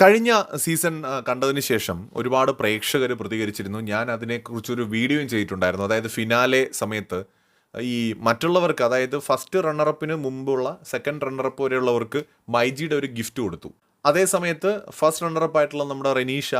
കഴിഞ്ഞ സീസൺ കണ്ടതിന് ശേഷം ഒരുപാട് പ്രേക്ഷകർ പ്രതികരിച്ചിരുന്നു. ഞാൻ അതിനെക്കുറിച്ചൊരു വീഡിയോയും ചെയ്തിട്ടുണ്ടായിരുന്നു. അതായത് ഫിനാലെ സമയത്ത് ഈ മറ്റുള്ളവർക്ക് അതായത് ഫസ്റ്റ് റണ്ണറപ്പിന് മുമ്പുള്ള സെക്കൻഡ് റണ്ണറപ്പ് വരെയുള്ളവർക്ക് മൈജിയുടെ ഒരു ഗിഫ്റ്റ് കൊടുത്തു. അതേ സമയത്ത് ഫസ്റ്റ് റണ്ണറപ്പ് ആയിട്ടുള്ള നമ്മുടെ റെനീഷ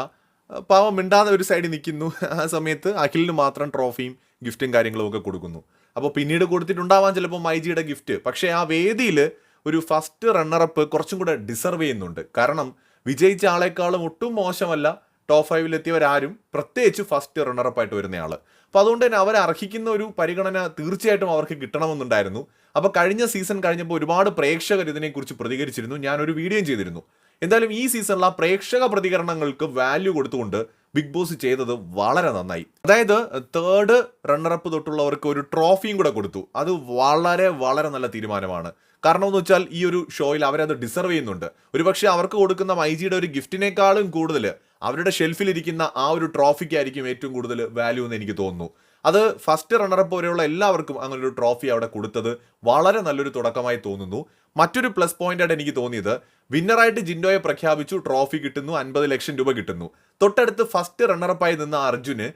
പാവം മിണ്ടാതെ ഒരു സൈഡിൽ നിൽക്കുന്നു. ആ സമയത്ത് അഖിലിന് മാത്രം ട്രോഫിയും ഗിഫ്റ്റും കാര്യങ്ങളും ഒക്കെ കൊടുക്കുന്നു. അപ്പോൾ പിന്നീട് കൊടുത്തിട്ടുണ്ടാവാൻ ചിലപ്പോൾ മൈജിയുടെ ഗിഫ്റ്റ് പക്ഷേ ആ വേദിയിൽ ഒരു ഫസ്റ്റ് റണ്ണറപ്പ് കുറച്ചും കൂടെ ഡിസർവ് ചെയ്യുന്നുണ്ട്. കാരണം വിജയിച്ച ആളെക്കാളും ഒട്ടും മോശമല്ല. ടോപ്പ് ഫൈവിലെത്തിയവരാരും പ്രത്യേകിച്ച് ഫസ്റ്റ് റണ്ണറപ്പായിട്ട് വരുന്നയാൾ അപ്പോൾ അതുകൊണ്ട് തന്നെ അവർ അർഹിക്കുന്ന ഒരു പരിഗണന തീർച്ചയായിട്ടും അവർക്ക് കിട്ടണമെന്നുണ്ടായിരുന്നു. അപ്പോൾ കഴിഞ്ഞ സീസൺ കഴിഞ്ഞപ്പോൾ ഒരുപാട് പ്രേക്ഷകർ ഇതിനെക്കുറിച്ച് പ്രതികരിച്ചിരുന്നു. ഞാനൊരു വീഡിയോയും ചെയ്തിരുന്നു. എന്തായാലും ഈ സീസണിൽ ആ പ്രേക്ഷക പ്രതികരണങ്ങൾക്ക് വാല്യൂ കൊടുത്തുകൊണ്ട് ബിഗ് ബോസ് ചെയ്തത് വളരെ നന്നായി. അതായത് തേർഡ് റണ്ണറപ്പ് തൊട്ടുള്ളവർക്ക് ഒരു ട്രോഫിയും കൂടെ കൊടുത്തു. അത് വളരെ വളരെ നല്ല തീരുമാനമാണ്. കാരണം എന്ന് വെച്ചാൽ ഈ ഒരു ഷോയിൽ അവരത് ഡിസർവ് ചെയ്യുന്നുണ്ട്. ഒരുപക്ഷെ അവർക്ക് കൊടുക്കുന്ന മൈജിയുടെ ഒരു ഗിഫ്റ്റിനേക്കാളും കൂടുതൽ അവരുടെ ഷെൽഫിലിരിക്കുന്ന ആ ഒരു ട്രോഫിക്കായിരിക്കും ഏറ്റവും കൂടുതൽ വാല്യൂ എന്ന് എനിക്ക് തോന്നുന്നു. അത് ഫസ്റ്റ് റണ്ണറപ്പ് വരെയുള്ള എല്ലാവർക്കും അങ്ങനെ ഒരു ട്രോഫി അവിടെ കൊടുത്തത് വളരെ നല്ലൊരു തുടക്കമായി തോന്നുന്നു. മറ്റൊരു പ്ലസ് പോയിന്റായിട്ട് എനിക്ക് തോന്നിയത് വിന്നറായിട്ട് ജിൻഡോയെ പ്രഖ്യാപിച്ചു ട്രോഫി കിട്ടുന്നു അൻപത് ലക്ഷം രൂപ കിട്ടുന്നു. തൊട്ടടുത്ത് ഫസ്റ്റ് റണ്ണറപ്പായി നിന്ന അർജുന്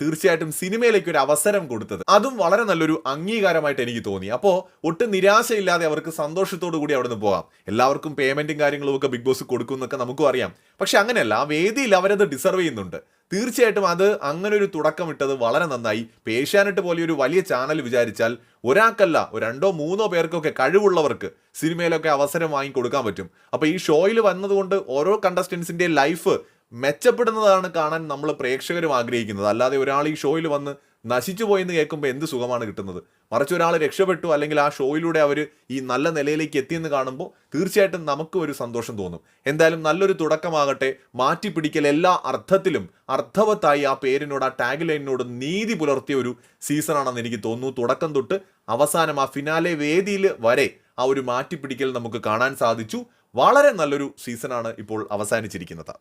തീർച്ചയായിട്ടും സിനിമയിലേക്ക് ഒരു അവസരം കൊടുത്തത്. അതും വളരെ നല്ലൊരു അംഗീകാരമായിട്ട് എനിക്ക് തോന്നി. അപ്പോൾ ഒട്ടും നിരാശയില്ലാതെ അവർക്ക് സന്തോഷത്തോടു കൂടി അവിടെ നിന്ന് പോകാം. എല്ലാവർക്കും പേയ്മെന്റും കാര്യങ്ങളും ഒക്കെ ബിഗ് ബോസ് കൊടുക്കും എന്നൊക്കെ നമുക്കും അറിയാം. പക്ഷെ അങ്ങനെയല്ല ആ വേദിയിൽ അവരത് ഡിസർവ് ചെയ്യുന്നുണ്ട്. തീർച്ചയായിട്ടും അത് അങ്ങനെ ഒരു തുടക്കം ഇട്ടത് വളരെ നന്നായി. പേഷ്യാനെട്ട് പോലെ ഒരു വലിയ ചാനൽ വിചാരിച്ചാൽ ഒരാൾക്കല്ല രണ്ടോ മൂന്നോ പേർക്കൊക്കെ കഴിവുള്ളവർക്ക് സിനിമയിലൊക്കെ അവസരം വാങ്ങി കൊടുക്കാൻ പറ്റും. അപ്പൊ ഈ ഷോയിൽ വന്നതുകൊണ്ട് ഓരോ കണ്ടസ്റ്റൻസിന്റെ ലൈഫ് മെച്ചപ്പെടുന്നതാണ് കാണാൻ നമ്മൾ പ്രേക്ഷകരും ആഗ്രഹിക്കുന്നത്. അല്ലാതെ ഒരാൾ ഈ ഷോയിൽ വന്ന് നശിച്ചു പോയെന്ന് കേൾക്കുമ്പോൾ എന്ത് സുഖമാണ് കിട്ടുന്നത്? മറിച്ച് ഒരാൾ രക്ഷപ്പെട്ടു അല്ലെങ്കിൽ ആ ഷോയിലൂടെ അവർ ഈ നല്ല നിലയിലേക്ക് എത്തിയെന്ന് കാണുമ്പോൾ തീർച്ചയായിട്ടും നമുക്ക് ഒരു സന്തോഷം തോന്നും. എന്തായാലും നല്ലൊരു തുടക്കമാകട്ടെ. മാറ്റിപ്പിടിക്കൽ എല്ലാ അർത്ഥത്തിലും അർത്ഥവത്തായി ആ പേരിനോട് ആ ടാഗ് ലൈനിനോട് നീതി പുലർത്തിയ ഒരു സീസണാണെന്ന് എനിക്ക് തോന്നുന്നു. തുടക്കം തൊട്ട് അവസാനം ആ ഫിനാലെ വേദിയിൽ വരെ ആ ഒരു മാറ്റിപ്പിടിക്കൽ നമുക്ക് കാണാൻ സാധിച്ചു. വളരെ നല്ലൊരു സീസണാണ് ഇപ്പോൾ അവസാനിച്ചിരിക്കുന്നത്.